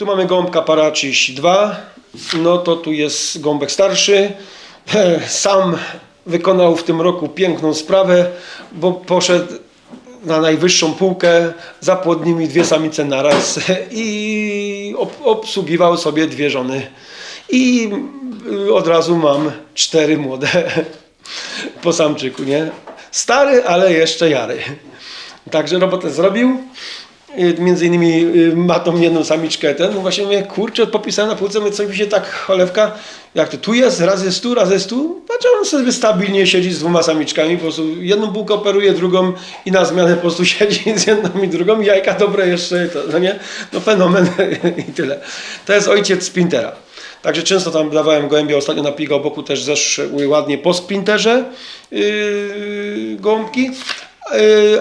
Tu mamy gąbka para 32, no to tu jest gąbek starszy. Sam wykonał w tym roku piękną sprawę, bo poszedł na najwyższą półkę, zapłodnił dwie samice naraz i ob obsługiwał sobie dwie żony. I y, od razu mam cztery młode po samczyku, nie? Stary, ale jeszcze jary. Także robotę zrobił. Y, Między innymi y, ma tą jedną samiczkę ten. No właśnie mówię, kurczę, popisałem na półce, mówię, co mi się tak cholewka, jak to tu jest, raz jest tu, raz jest tu. Patrzę, on sobie stabilnie siedzi z dwoma samiczkami, po prostu jedną bułkę operuje, drugą i na zmianę po prostu siedzi z jedną i drugą. Jajka dobre jeszcze, to, no nie? No fenomen i tyle. To jest ojciec Spintera. Także często tam dawałem gołębie, ostatnio na Piga boku też zeszły ładnie po sprinterze yy, gąbki.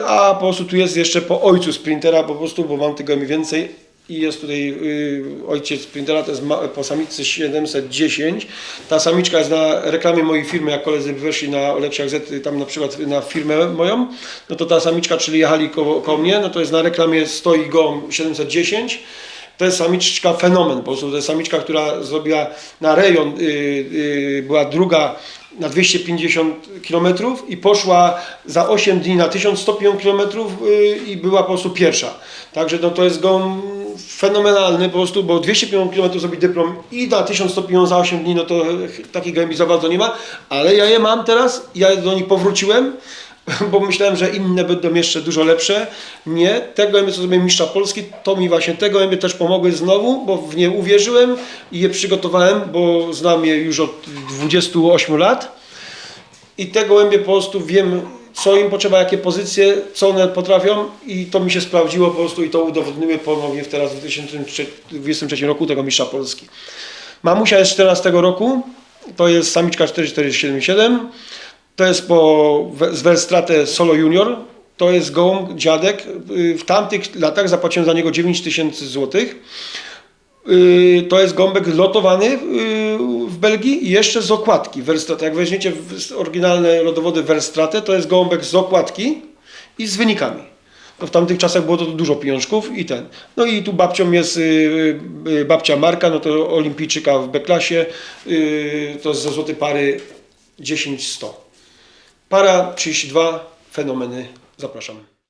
A po prostu tu jest jeszcze po ojcu sprintera po prostu, bo mam tego mi więcej i jest tutaj yy, ojciec sprintera, to jest po samicy 710. Ta samiczka jest na reklamie mojej firmy, jak koledzy weszli na Oleksiach Z, tam na przykład na firmę moją, no to ta samiczka, czyli jechali koło, koło mnie, no to jest na reklamie stoi gołąb 710. To jest samiczka fenomen, po prostu to jest samiczka, która zrobiła na rejon, yy, yy, była druga na 250 km i poszła za 8 dni na 1105 km yy, i była po prostu pierwsza. Także no, to jest gom fenomenalny po prostu, bo 250 km zrobić dyplom i na 1105 za 8 dni, no to takich gołębi za bardzo nie ma, ale ja je mam teraz, ja do nich powróciłem, bo myślałem, że inne będą jeszcze dużo lepsze. Nie, te gołębie, co zrobiłem mistrza Polski, to mi właśnie te gołębie też pomogły znowu, bo w nie uwierzyłem i je przygotowałem, bo znam je już od 28 lat. I te gołębie po prostu wiem, co im potrzeba, jakie pozycje, co one potrafią i to mi się sprawdziło po prostu i to udowodniły ponownie teraz w 2023 roku tego mistrza Polski. Mamusia jest z 14 roku, to jest samiczka 4477. To jest po, z Verstrate Solo Junior. To jest gołąb, dziadek. Y, W tamtych latach zapłaciłem za niego 9 tysięcy złotych. Y, To jest gąbek lotowany y, w Belgii i jeszcze z okładki Verstrate. Jak weźmiecie oryginalne lodowody Verstrate, to jest gąbek z okładki i z wynikami. To w tamtych czasach było to dużo pieniążków i ten. No i tu babcią jest babcia Marka, no to olimpijczyka w B-klasie. To jest ze złotej pary 10-100. Para 32, fenomeny. Zapraszam.